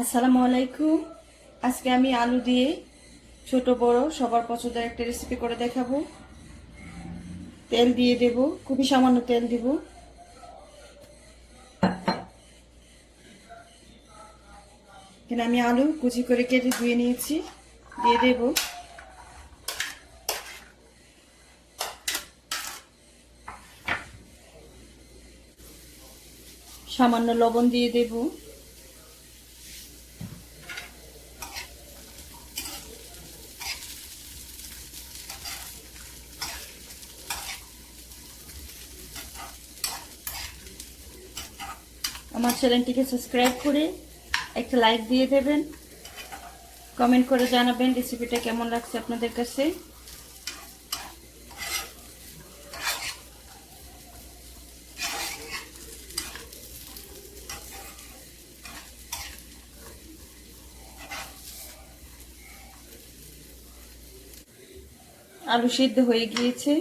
আসসালামু আলাইকুম। আজকে আমি আলু দিয়ে ছোট বড় সবার পছন্দের একটা রেসিপি করে দেখাবো। তেল দিয়ে দেব, খুবই সামান্য তেল দিব। এখানে আমি আলু কুচি করে কেটে ধুয়ে নিয়েছি, দিয়ে দেব। সামান্য লবণ দিয়ে দেবো। আমার চ্যানেলটিকে সাবস্ক্রাইব করে একটা লাইক দিয়ে দেবেন। কমেন্ট করে জানাবেন রেসিপিটা কেমন লাগছে আপনাদের কাছে। আলু সিদ্ধ হয়ে গিয়েছে।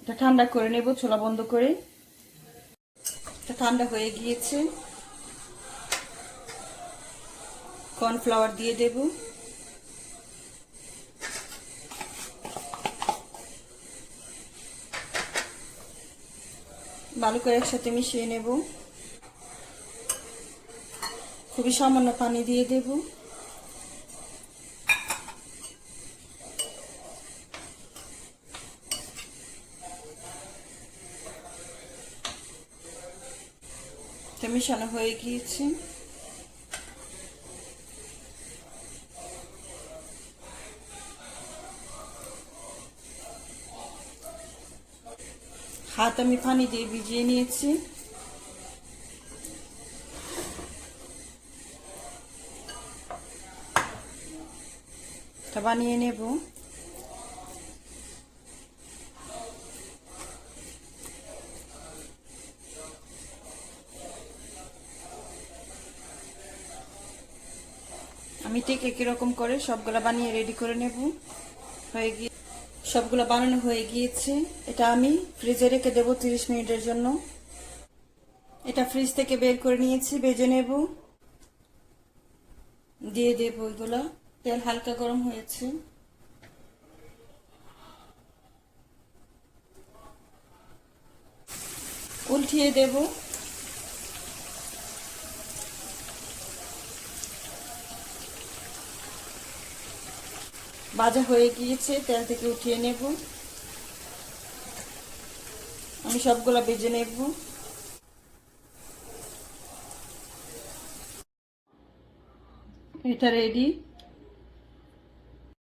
এটা ঠান্ডা করে নেব, ছোলা বন্ধ করে। ঠান্ডা হয়ে গিয়েছে। কর্নফ্লাওয়ার দিয়ে দেব। ভালো করে একসাথে মিশিয়ে নেব। খুবই সামান্য পানি দিয়ে দেব। এটা মেশানো হয়ে গিয়েছে। হাত আমি পানি দিয়ে ভিজিয়ে নিয়েছি। বানিয়ে নেব। আমি ঠিক রকম করে সবগুলা বানিয়ে রেডি করে নেব। হয়ে গিয়ে সবগুলো বানানো হয়ে গিয়েছে। এটা আমি ফ্রিজে রেখে দেবো তিরিশ মিনিটের জন্য। এটা ফ্রিজ থেকে বের করে নিয়েছি, বেজে নেব। দিয়ে দেবো ওইগুলো। তেল হালকা গরম হয়েছে। উল্টিয়ে দেবো। ভাজা হয়ে গিয়েছে তেল থেকে উঠিয়ে নেব। আমি সবগুলো বেজে নেব। এটা রেডি